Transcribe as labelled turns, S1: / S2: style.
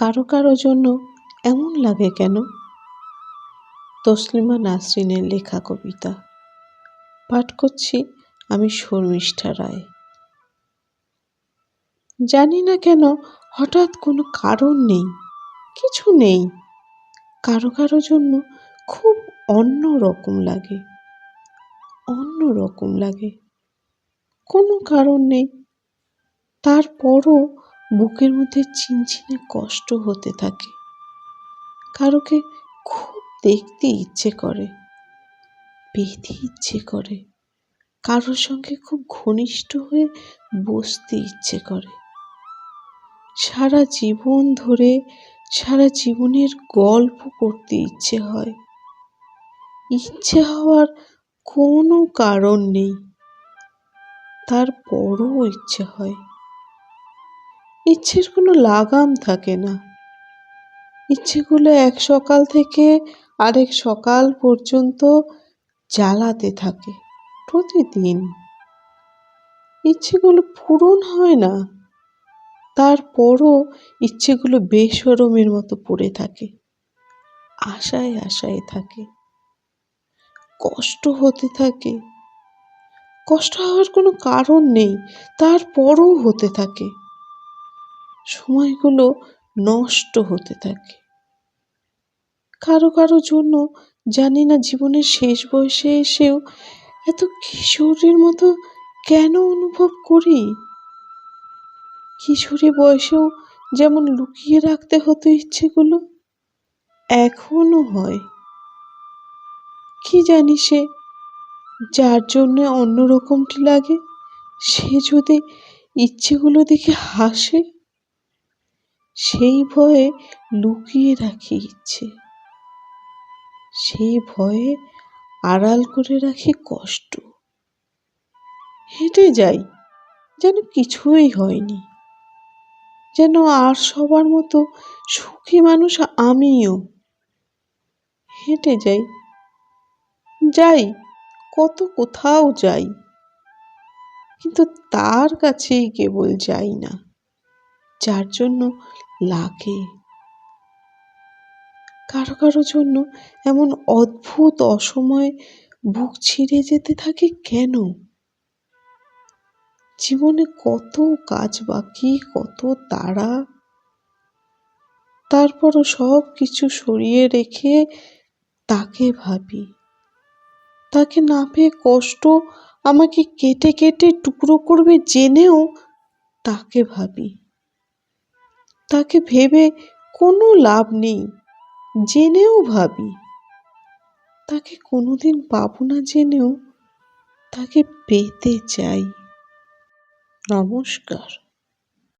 S1: কারও কারও জন্য এমন লাগে কেন? তসলিমা নাসরিনের লেখা কবিতা। পাঠ করছি আমি শর্মিষ্ঠা রায়। জানি না কেন হঠাৎ কোনো কারণ নেই, কিছু নেই। কারও কারও জন্য খুব অন্য রকম লাগে, অন্য রকম লাগে। কোনো কারণ নেই। তারপরও বুকের মধ্যে চিনচিনে কষ্ট হতে থাকে। কারোকে খুব দেখতে ইচ্ছে করে, পেতে ইচ্ছে করে। কারোর সঙ্গে খুব ঘনিষ্ঠ হয়ে বসতে ইচ্ছে করে। সারা জীবন ধরে, সারা জীবনের গল্প করতে ইচ্ছে হয়। ইচ্ছে হওয়ার কোনো কারণ নেই। তারপরও ইচ্ছে হয়। ইচ্ছের কোনো লাগাম থাকে না। ইচ্ছেগুলো এক সকাল থেকে আরেক সকাল পর্যন্ত জ্বালাতে থাকে প্রতিদিন। ইচ্ছেগুলো পূরণ হয় না, তারপরও ইচ্ছেগুলো বেসরমের মতো পড়ে থাকে, আশায় আশায় থাকে, কষ্ট হতে থাকে, কষ্ট হওয়ার কোনো কারণ নেই, তারপরও হতে থাকে। সময়গুলো নষ্ট হতে থাকে। কারও কারও জন্য জানি না জীবনের শেষ বয়সে এসেও এত কিশোরীর মতো কেন অনুভব করি? কিশোরী বয়সেও যেমন লুকিয়ে রাখতে হতো ইচ্ছেগুলো, এখনও হয়। কি জানি সে, যার জন্য অন্যরকমটি লাগে, সে যদি ইচ্ছেগুলো দেখে হাসে সেই ভয়ে লুকিয়ে রাখি ইচ্ছে। সেই ভয়ে আড়াল করে রাখি কষ্ট। হেঁটে যাই, যেন কিছুই হয়নি। যেন আর সবার মতো সুখী মানুষ আমিও। হেঁটে যাই যাই, কত কোথাও যাই, কিন্তু তার কাছেই কেবল যাই না। যার জন্য লাগে। কারও কারও জন্য এমন অদ্ভুত অসময়ে বুক ছিঁড়ে যেতে থাকে কেন? জীবনে কত কাজ বাকি, কত তারা তারপরও সব কিছু সরিয়ে রেখে তাকে ভাবি। তাকে না পেয়ে কষ্ট আমাকে কেটে কেটে টুকরো করবে জেনেও তাকে ভাবি। তাকে ভেবে কোনো লাভ নেই, জেনেও ভাবি। তাকে কোনোদিন পাবো না জেনেও তাকে পেতে চাই। নমস্কার।